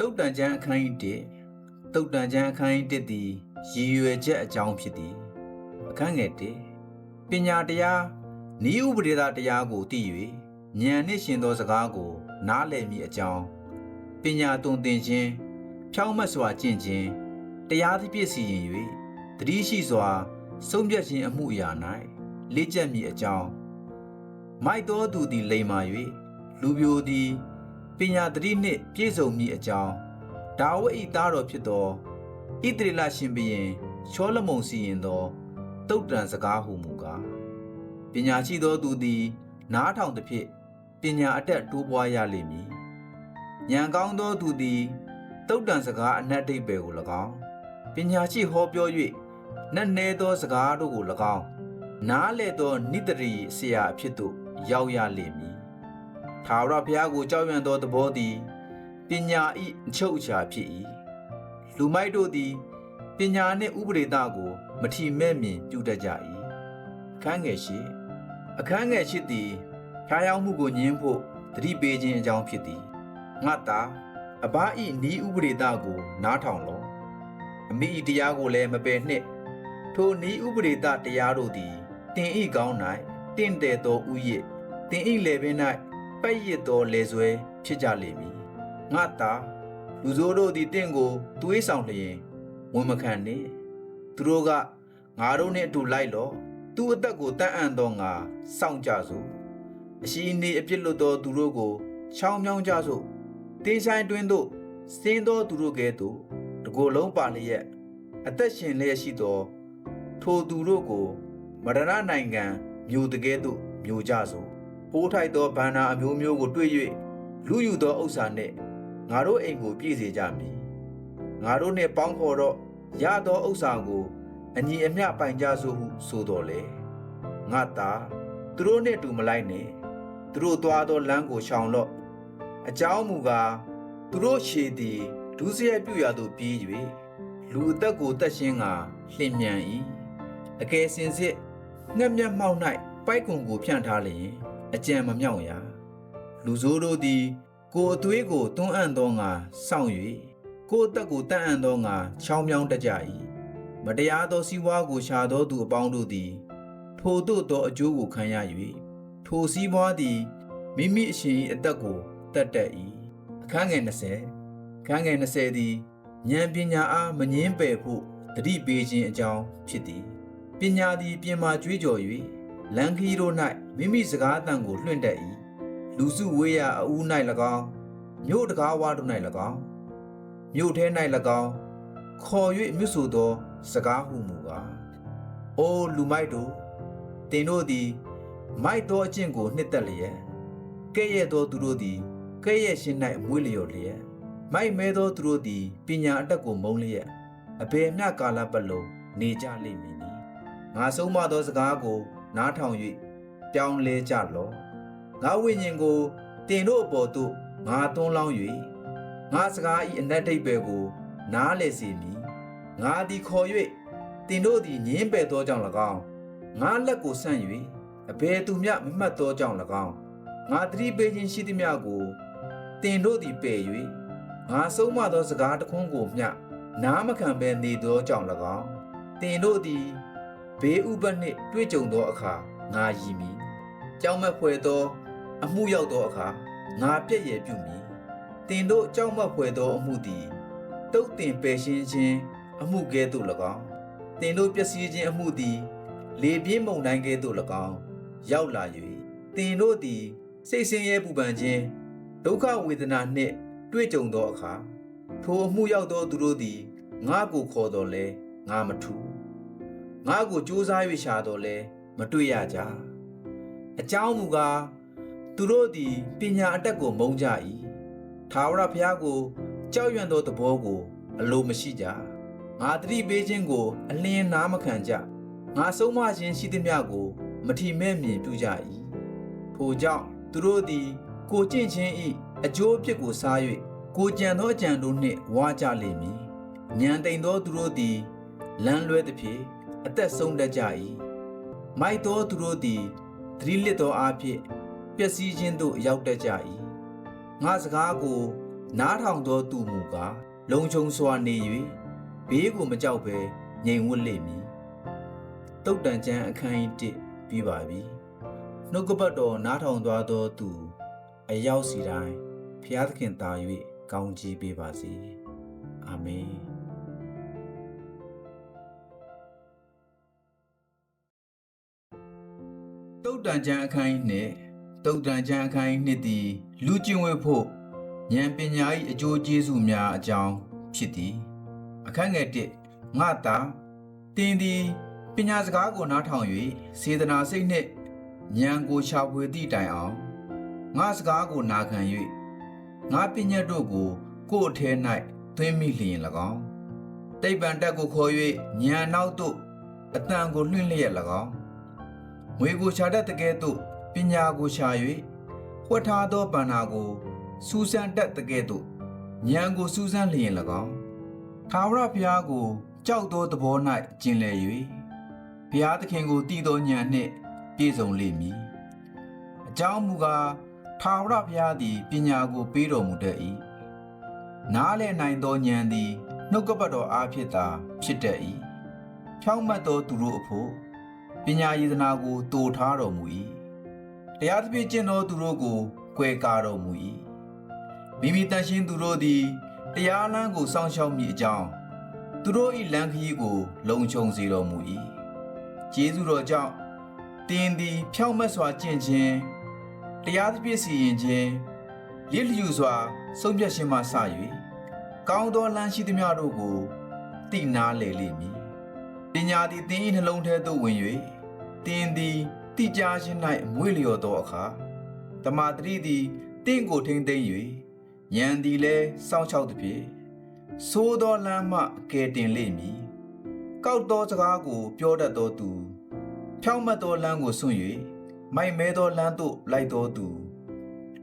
တုတ်တန်ချမ်းအခန်းကြီး1တုတ်တန်ချမ်းအခန်းကြီး1သည်ရည်ရွယ်ချက်အကြောင်းဖြစ်သည်အခန်းငယ်1ပညာတရားဤဥပဒေသာတရားကိုသိ၍ဉာဏ်နှင့်ရှင်သောစကားကို နားလည်မိအကြောင်းပညာသွန်သင်ခြင်းဖြောင့်မတ်စွာကျင့်ခြင်းတရားသဖြင့်စီရင်၍တတိရှိစွာဆုံးဖြတ်ခြင်းအမှုအရာ၌လေ့ကျက်မိအကြောင်းမိုက်တော်သူသည်လိမ္မာ၍လူပြိုသည် ပညာတတိနှင့်ပြည့်စုံမိအကြောင်းဒါဝိဒ်၏သားတော်ဖြစ်သောဣသရေလရှင်ဘုရင်ရှောလမုန်စီရင်သောတုတ်တန်စကားဟုမူကားပညာရှိသောသူသည် နားထောင်သဖြင့်ပညာအတက်တိုးပွားရလိမ့်မည်ဉာဏ်ကောင်းသောသူသည်တုတ်တန်စကားအနက်အဓိပ္ပာယ်ကို၎င်းပညာရှိဟောပြော၍နက်နဲသောစကားတို့ကို၎င်းနားလေသောနိတရီဆရာအဖြစ်သို့ရောက်ရလိမ့်မည် ထာဝရဘုရားကိုကြောက်ရွံ့သောသဘောသည်ပညာ၏အချုပ်အခြာဖြစ်၏လူမိုက်တို့သည်ပညာနှင့်ဥပဒေသကိုမထီမဲ့မြင်ပြုတတ်ကြ၏အခန်းငယ်ရှိအခန်းငယ်ရှိသည်ဖျားယောင်းမှုကိုညှင်းဖို့တတိပေးခြင်းအကြောင်းဖြစ်သည်ငါသာအဘဤဤဥပဒေသကိုနားထောင်လော့အမိဤတရားကိုလည်းမပယ်နှင့်ထိုဤဥပဒေသတရားတို့သည်တင်ဤကောင်း၌တင့်တယ်သောဥယျတင်ဤလေပင်၌ ပဲ့ရစ်သောလေဆွဲဖြစ်ကြလိမ့်မည်ငါသာလူဆိုးတို့သည်တင့်ကိုသွေးဆောင်လျင်ဝန်မခံနှင့်သူတို့ကငါတို့နှင့်အတူလိုက်လော့သူအသက်ကိုတန့်အံ့သောငါစောင့်ကြစို့အရှိနေအပြစ်လွတ်သောသူတို့ကိုချောင်းမြောင်းကြစို့တင်းဆိုင်တွင်သို့စင်းသောသူတို့ကဲ့သို့တကိုယ်လုံးပါလျက်အသက်ရှင်လျက်ရှိသော ထိုသူတို့ကိုမရဏနိုင်ငံမြို့တကဲ့သို့မြို့ကြစို့ ပိုးထိုက်သောဘန္နာအမျိုးမျိုးကိုတွေ့၍လူယူသောဥစ္စာနှင့်ငါတို့အိမ်ကိုပြည့်စေကြမည်ငါတို့နှင့်ပေါင်းဖော်တော့ရသောဥစ္စာကိုအညီအမျှပိုင်ကြစို့ဟုဆိုတော်လေငါသာသူတို့နှင့်တူမလိုက်နဲ့သူတို့သွားသောလမ်းကိုရှောင်လော့အကြောင်းမူကားသူတို့ရှေသည်ဒုစရိုက်ပြုရာသို့ပြေး၍လူအသက်ကိုတက်ရှင်းကလှင်မြန်၏အကယ်စင်စစ်ငှက်မျက်မှောက်၌ပိုက်ကွန်ကိုဖြန့်ထားလျင် အကြံမမြောက်ရာလူဆိုးတို့သည် ကိုယ်အသွေးကိုတွန်းအံ့သောငါစောင့်၍ကိုယ်အသက်ကိုတန့်အံ့သောငါချောင်းမြောင်းတတ်ကြ၏မတရားသောစီးပွားကိုရှာသောသူအပေါင်းတို့သည် ထိုတို့သောအကျိုးကိုခံရ၍ထိုစီးပွားသည်မိမိအရှင်၏အသက်ကိုတတ်တတ်၏အခန်းငယ်20အခန်းငယ်20သည်ဉာဏ်ပညာအားမငင်းပယ်ဖို့တတိပေးခြင်းအကြောင်းဖြစ်သည်ပညာသည်ပြင်မာကြွေးကြော်၍ လန်ခီတို့၌မိမိစကားအတန်ကိုလွှင့်တတ်၏လူစုဝေးရာအူး၌၎င်းမြို့တကားဝါတို့၌၎င်းမြို့ထဲ၌၎င်းခေါ်၍မြတ်ဆိုသော စကားဟုမူကားအိုလူမိုက်တို့တင်တို့သည်မိုက်သောအကျင့်ကိုနှစ်သက်လျက်ကဲ့ရဲ့သောသူတို့သည်ကဲ့ရဲ့ရှင်၌မွေးလျော်လျက်မိုက်မဲသောသူတို့သည်ပညာအတတ်ကိုမုံလျက်အဘယ်မျှကာလပတ်လုံးနေကြလိမ့်မည်နီငါဆုံးမသောစကားကို နားထောင်၍ပြောင်းလဲကြလော့ငါဝိညာဉ်ကိုတင်တို့အပေါ်သို့ငါသွန်းလောင်း၍ငါစကား၏အနက်ဒိတ်ပဲကို နားလေစေမည်ငါသည်ခေါ်၍တင်တို့သည်ညင်းပယ်သောကြောင့်၎င်းငါလက်ကိုဆန့်၍အဘယ်သူမျှမမှတ်သောကြောင့်၎င်းငါသတိပေးခြင်းရှိသည်မျှကိုတင်တို့သည်ပယ်၍ငါဆုံးမသောစကားတခွန်းကိုမျှနားမခံဘဲနေသောကြောင့်၎င်းတင်တို့သည် ဘေးဥပတ်နှင့်တွေ့ကြုံသောအခါငါရည်မည်ကြောက်မက်ဖွယ်သော အမှုရောက်သောအခါငါပြည့်ရည်ပြုမည်တင်တို့ကြောက်မက်ဖွယ်သောအမှုသည်တုတ်တင်ပယ်ရှင်းခြင်းအမှုကဲ့သို့၎င်းတင်တို့ပျက်စီးခြင်းအမှုသည် လေပြင်းမုန်တိုင်းကဲ့သို့၎င်းရောက်လာ၍တင်တို့သည်စိတ်ဆင်းရဲပူပန်ခြင်းဒုက္ခဝေဒနာနှင့်တွေ့ကြုံသောအခါထိုအမှုရောက်သောသူတို့သည်ငါ့ကိုခေါ်တော်လဲငါမထူ ငါ့ကိုစူးစမ်း၍ရှာတော်လဲမတွေ့ရကြအကြောင်းမူကားသူတို့သည်ပညာအတက်ကိုမုံကြ၏ထာဝရဘုရားကိုကြောက်ရွံ့သောသဘောကို အလိုမရှိကြငါတတိပေးခြင်းကို အလင်းနားမခံကြငါဆုံးမခြင်းရှိသည်များကို မထီမဲ့မြင်ပြုကြ၏ထိုကြောင့်သူတို့သည် ကိုကျင့်ခြင်း၏အကျိုးအဖြစ်ကိုစား၍ကိုကြံသောအကြံတို့နှင့်ဝါကြလိမ့်မည်ဉာဏ်တိမ်သောသူတို့သည်လမ်းလွဲသဖြင့် အသက်ဆုံးတတ်ကြ၏မိုက်သောသူတို့သည်သတိလစ်သောအားဖြင့်ပျက်စီးခြင်းသို့ရောက်တတ်ကြ၏ငါစကားကို နားထောင်သောသူမူကားလုံခြုံစွာနေ၍ဘေးကိုမကြောက်ဘဲငြိမ်ဝတ်လိမ့်မည်တုတ်တန်ချမ်းအခန်းကြီး1ပြီးပါပြီနှုတ်ကပတ်တော်နားထောင်သွားသောသူ အရောက်စီတိုင်းဖျားသခင်သာ၍ကောင်းချီးပေးပါစေအာမင် တုတ်တန်ချမ်းအခန်းကြီးနှင့်တုတ်တန်ချမ်းအခန်းကြီးနှစ်သည် လူကျင့်ဝတ်ဖို့ဉာဏ်ပညာ၏အကျိုးကျေးဇူးများအကြောင်းဖြစ်သည်အခန်းငယ်1ငါသာတင်းသည်ပညာစကားကိုနားထောင်၍စေတနာစိတ်နှင့်ဉာဏ်ကိုရှာဖွေသည့်တိုင်အောင်ငါစကားကိုနာခံ၍ငါပညာတို့ကိုကိုယ်အထဲ၌သွင်းမိလျင်၎င်းတိပ္ပံတက်ကိုခေါ်၍ဉာဏ်နောက်သို့အတန်ကိုလွှင့်လျက်၎င်း ငွေကိုရှာတတ်တဲ့ကဲ့သို့ပညာကိုရှာ၍ဝှက်ထားသောဗန္နာကိုစူးစမ်းတတ်တဲ့ကဲ့သို့ဉာဏ်ကိုစူးစမ်းလျင်၎င်းထာဝရဘုရားကိုကြောက်သောသဘော၌ကျင်လည်၍ဘုရားသခင်ကိုတည်သောဉာဏ်နှင့်ပြည့်စုံလိမ့်မည်အကြောင်းမူကားထာဝရဘုရားသည်ပညာကိုပေးတော်မူတတ်၏နားလည်နိုင်သောဉာဏ်သည်နှုတ်ကပတ်တော်အားဖြင့်သာဖြစ်တတ်၏ဖြောင့်မတ်သောသူတို့အဖို့ ပညာရည်သနာကိုတိုထားတော်မူ၏တရားသဖြင့်ကျင့်သောသူတို့ကိုကွယ်ကာတော်မူ၏မိမိတန်ရှင်းသူတို့သည်တရားလမ်းကိုစောင့်ရှောက်မိအကြောင်းသူတို့၏လမ်းခရီးကို လုံခြုံစေတော်မူ၏ကျေးဇူးတော်ကြောင့်တင်းသည် ဖြောင့်မတ်စွာကျင့်ခြင်းတရားသဖြင့်စီရင်ခြင်းရည်လျူစွာဆုံးဖြတ်ခြင်းမှစ၍ကောင်းသောလမ်းရှိသမျှတို့ကိုသိနာလေလိမ့်မည်ပညာသည်တင်း၏နှလုံးထဲသို့ဝင်၍ တင်းသည်တိကြားခြင်း၌မွေ့လျော်သောအခါတမာတတိသည်တင့်ကိုထိမ့်သိမ့်၍ဉာဏ်သည်လည်းစောင့်ရှောက်သည်ဖြင့်သိုးသောလမ်းမှကယ်တင်လိမ့်မည်ကောက်သောစကားကိုပြောတတ်သောသူဖြောင့်မတ်သောလမ်းကိုဆွန့်၍မိုက်မဲသောလမ်းသို့လိုက်သောသူ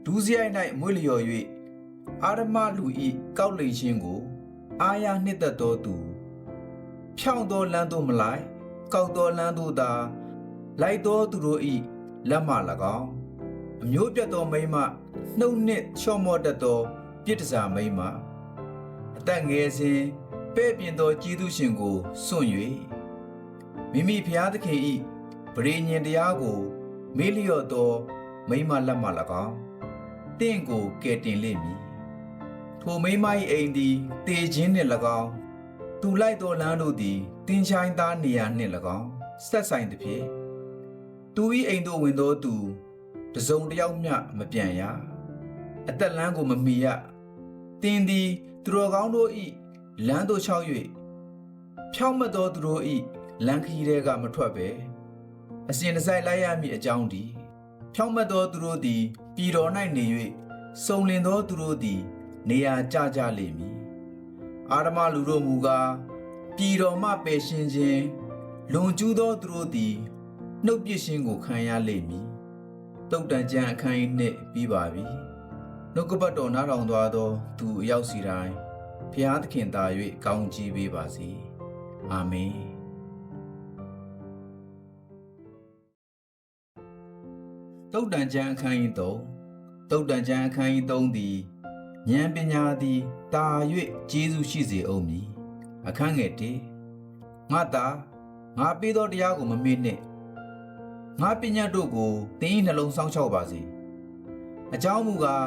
ဒူးစရိုက်၌မွေ့လျော်၍အာရမလူဤကောက်လိမ်ခြင်းကို အာရနှစ်သက်သောသူဖြောင့်သောလမ်းသို့မလိုက်ကောက်သောလမ်းသို့သာ လိုက်သောသူတို့ဤလက်မှ၎င်းအမျိုးပြတ်သောမိမ့်မနှုတ်နှင့်ချော့မော့တတ်သောပြစ်ဒစာမိမ့်မအသက်ငယ်စဉ်ပဲ့ပြင်သောကြီးသူရှင်ကိုစွန့်၍မိမိဖျားသခင်ဤပရိညင်တရားကိုမေးလျော့သောမိမ့်မလက်မှ၎င်းတင့်ကိုကယ်တင်လိမ့်မည်ထိုမိမ့်မ၏အိမ်သည်တေခြင်းနှင့်၎င်းသူလိုက်သောလမ်းတို့သည်တင်ချိုင်းသားနေရာနှင့်၎င်းဆက်ဆိုင်သည်ဖြင့် သူ၏အိမ်သို့ဝင်သောသူတစုံတစ်ယောက်မျှမပြန်ရအသက်လမ်းကိုမမီရတင်းသည်သူတော်ကောင်းတို့၏လမ်းသို့ချောက်၍ဖြောင့်မတ်သောသူတို့၏လမ်းခရီးတွေကမထွက်ပဲအစဉ်တစိုက်လိုက်ရမည်အကြောင်းဒီဖြောင့်မတ်သောသူတို့သည်ပြည်တော်၌နေ၍စုံလင်သောသူတို့သည် နေရာကျကြလိမ့်မည်အာရမလူတို့မူကားပြည်တော်မှပယ်ရှင်းခြင်းလွန်ကျူးသောသူတို့သည် နှုတ်ပစ်ခြင်းကိုခံရလိမ့်မည်တုတ်တန်ကြံအခန်းကြီးနှစ်ပြီးပါပြီနှုတ်ကပတ်တော်နားထောင်သွားသောသူအယောက်စီတိုင်းဖျားသခင်သာ၍ကောင်းချီးပေးပါစေအာမင်တုတ်တန်ကြံအခန်းကြီး3တုတ်တန်ကြံအခန်းကြီး3သည်ဉာဏ်ပညာသည်တာ၍ကျေးဇူးရှိစေအောင်မည်အခန်းငယ်1ငါသာငါပေးသောတရားကိုမမေ့နှင့် ငါပညာတို့ကိုသင်၏နှလုံးဆောင်းချောက်ပါစေအကြောင်းမူကား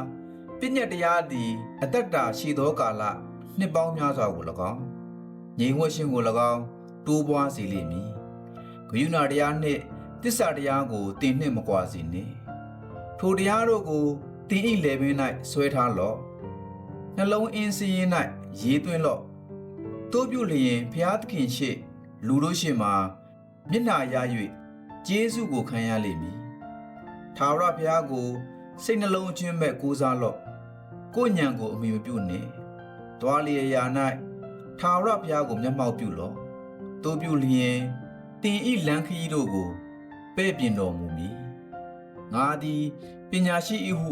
ပညာတရားသည်အသက်တာရှိသောကာလနှစ်ပေါင်းများစွာကို၎င်းငြိမ်ဝှက်ခြင်းကို၎င်းတိုးပွားစေလိမ့်မည်ဂယုဏတရားနှင့်တစ္ဆာတရားကိုသင်နှင့်မကွာစေနှင့်ထိုတရားတို့ကိုသင်၏လယ်ပင်၌ဆွဲထားလော့နှလုံးအင်းစည်းရင်၌ရေးသွင်းလော့တို့ပြုလျင်ဖျားသခင်ရှိလူတို့ရှိမှမျက်နှာရ၍ ကျေးဇူးကိုခံရလိမ့်မည်။ထာဝရဘုရားကိုစိတ်နှလုံးချင်းမဲ့ကိုးစားလော့။ကိုညံကိုအမိမပြုနှင့်။တွားလျက်ရာ၌ထာဝရဘုရားကိုမျက်မှောက်ပြုလော့။တို့ပြုလျင်တင်ဤလမ်းခရီးတို့ကိုပဲ့ပြင်တော်မူမည်။ငါသည်ပညာရှိ၏ဟု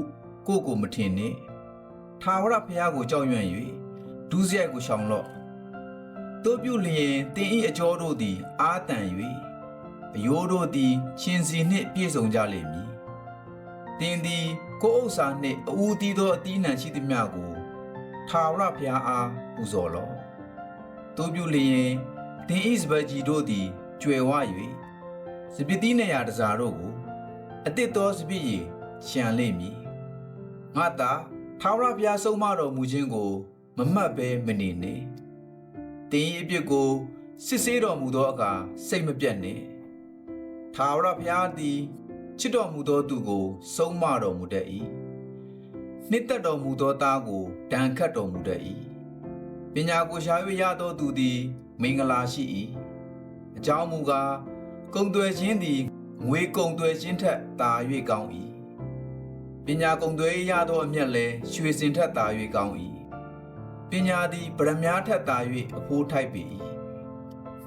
ကိုကိုမထင်နှင့်။ထာဝရဘုရားကိုကြောက်ရွံ့၍ဒုစရိုက်ကိုရှောင်လော့။တို့ပြုလျင်တင်ဤအကျော်တို့သည်အာတန်၍ အယိုးတို့သည်ရှင်စီနှင့်ပြည့်စုံကြလိမ့်မည်။သင်သည် ကိုယ်ဥစ္စာနှင့်အူတီးသောအသီးနှံရှိသမျှကိုထာဝရဘုရားအားပူဇော်လော့တို့ပြုလျင်သင်ဤစပကြီးတို့သည်ကျွယ်ဝ၍စပစ်တိနေရာတစားတို့ကိုအတစ်သောစပစ်ရည်ရှံလိမ့်မည်ငါသာထာဝရဘုရားဆုံးမတော်မူခြင်းကို မမှတ်ဘဲမနေနှင့်တင်းဤအပြစ်ကိုစစ်ဆေးတော်မူသောအခါစိတ်မပြတ်နှင့် ထာဝရဘုရားသည်ချစ်တော်မူသောသူကို ဆုံးမတော်မူတတ်၏နှစ်သက်တော်မူသောသားကိုတန်ခတ်တော်မူတတ်၏ပညာကိုရှာ၍ရသောသူသည် မင်္ဂလာရှိ၏အကြောင်းမူကားကုံသွယ်ခြင်းသည်ငွေကုံသွယ်ခြင်းထက်သာ၍ကောင်း၏ပညာကုံသွယ်ရသောအမျက်လည်းရွှေစင်ထက်သာ၍ကောင်း၏ပညာသည်ဗရမ ्या ထက်သာ၍အဖိုးထိုက်ပေ၏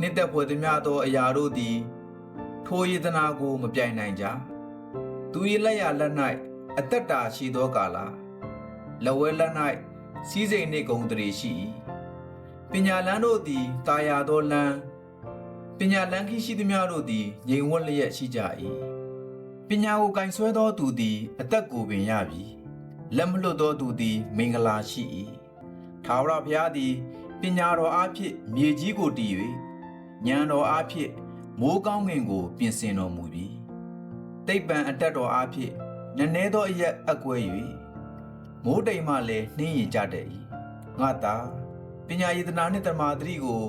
နှစ်သက်ဖွယ်သည်များသောအရာတို့သည် ထိုယေတနာကိုမပြိုင်နိုင်ကြသူ၏လက်ရလက်၌အသက်တာရှိသောကာလလက်ဝဲလက်၌စီးစိမ်နှင့်ဂုံတရေရှိ၏ပညာလန်းတို့သည်တာယာသောလန်းပညာလန်းခီရှိသည်များတို့သည်ငြိမ်ဝတ်လျက်ရှိကြ၏ပညာကိုကင်ဆွဲသောသူသည် အသက်ကိုပင်ရပြီလက်မလွတ်သောသူသည် မင်္ဂလာရှိ၏ထာဝရဘုရားသည်ပညာတော်အားဖြင့်မြေကြီးကိုတည်၍ဉာဏ်တော်အားဖြင့် မိုးကောင်းကင်ကို ပြင်ဆင်တော်မူပြီတိတ်ပံအတက်တော်အားဖြင့်နည်းနည်းသောအရက်အကွဲ၍မိုးတိမ်မှလည်းနှင်းရင်ကြတဲ့၏ငါသာပညာရည်တနာနှင့်တမာတတိကို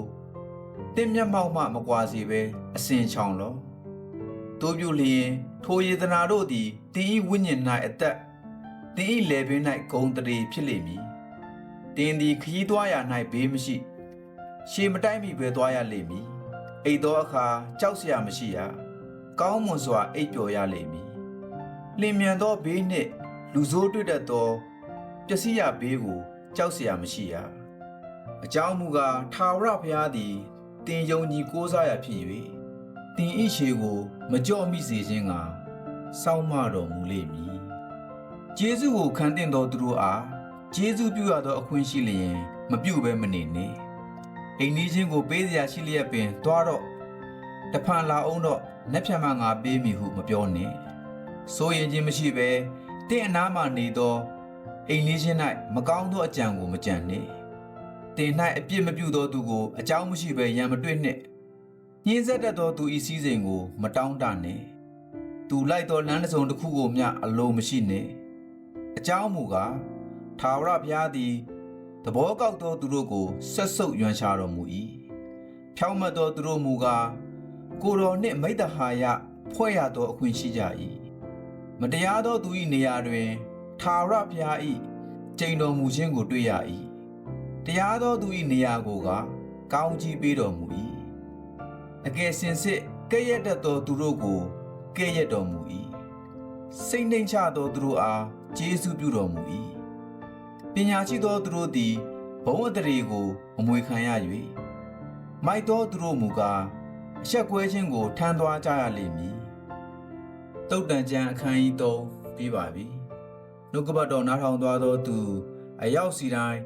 တင်းမျက်မှောက်မှမကွာစေဘဲအစင်ချောင်လောတို့ပြုလျင်ထိုယေတနာတို့သည်တင်းဤဝိညာဉ်၌အသက်တင်းဤလေပင်၌ဂုံတရေဖြစ်လိမ့်မည်တင်းသည်ခရီးသွားရာ၌ဘေးမရှိရှေမတိုက်မိပဲသွားရလိမ့်မည် အိတ်သောအခါကြောက်စရာမရှိရကောင်းမွန်စွာအိပ်ပျော်ရလိမ့်မည်လင်မြန်သောဘေးနှင့်လူဆိုးတွေ့တတ်သောပျက်စီးရာဘေးကိုကြောက်စရာမရှိရအကြောင်းမူကားထာဝရဘုရားသည်တင်ယုံကြည်ကိုးစားရဖြစ်၍တင်ဤရှေကို မကြော့မိစေခြင်းကစောင့်မတော်မူလိမ့်မည်ဂျေစုကိုခံတင်တော်သူတို့အားဂျေစုပြုရသောအခွင့်ရှိလျင် မပြုဘဲမနေနှင့် အိမ်နီးချင်းကိုပေးစရာရှိလျက်ပင်တွားတော့တဖန်လာအောင်တော့လက်ဖြတ်မှငါပေးမိဟုမပြောနှင့်စိုးရင်ခြင်းမရှိဘဲတင့်အနားမှနေသောအိမ်လေးချင်း၌မကောင်းသောအကြံကိုမကြံနှင့်တင်၌အပြစ်မပြုသောသူကိုအကြောင်းမရှိဘဲရံမတွေ့နှင့်ညှင်းဆက်တတ်သောသူဤစည်းစိမ်ကို မတောင်းတနှင့်သူလိုက်သောလမ်းတစ်စုံတစ်ခုကိုမျှအလိုမရှိနှင့်အကြောင်းမူကားထာဝရဘုရားသည် သဘောကောက်သောသူတို့ကိုဆက်ဆုပ်ရွံရှာတော်မူ၏ဖြောင့်မတ်သောသူတို့မူကားကိုယ်တော်နှင့်မိတ္တဟာယဖွဲ့ရသောအခွင့်ရှိကြ၏မတရားသောသူ၏နေရာတွင်ထာဝရဘုရား၏ကျိန်တော်မူခြင်းကိုတွေ့ရ၏တရားသောသူ၏နေရာကိုကကောင်းကြီးပေးတော်မူ၏အကယ်စင်စစ်ကဲ့ရဲ့တတ်သောသူတို့ကိုကဲ့ရဲ့တော်မူ၏စိတ်နှိမ်ချသောသူတို့အားကျေးဇူးပြုတော်မူ၏ ပညာရှိသောသူတို့သည်ဘုံအတရေကိုအမွေခံရ၍မိုက်သောသူတို့မူကားအဆက်ကွဲခြင်းကိုထမ်းသွားကြရလိမ့်မည်တုတ်တန်ကျန်အခန်းကြီး3ပြီးပါပြီနှုတ်ကပတ်တော်နားထောင်သွားသောသူ အရောက်စီတိုင်း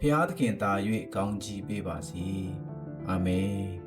ဖျားသခင်သာ၍ကောင်းချီးပေးပါစေအာမင်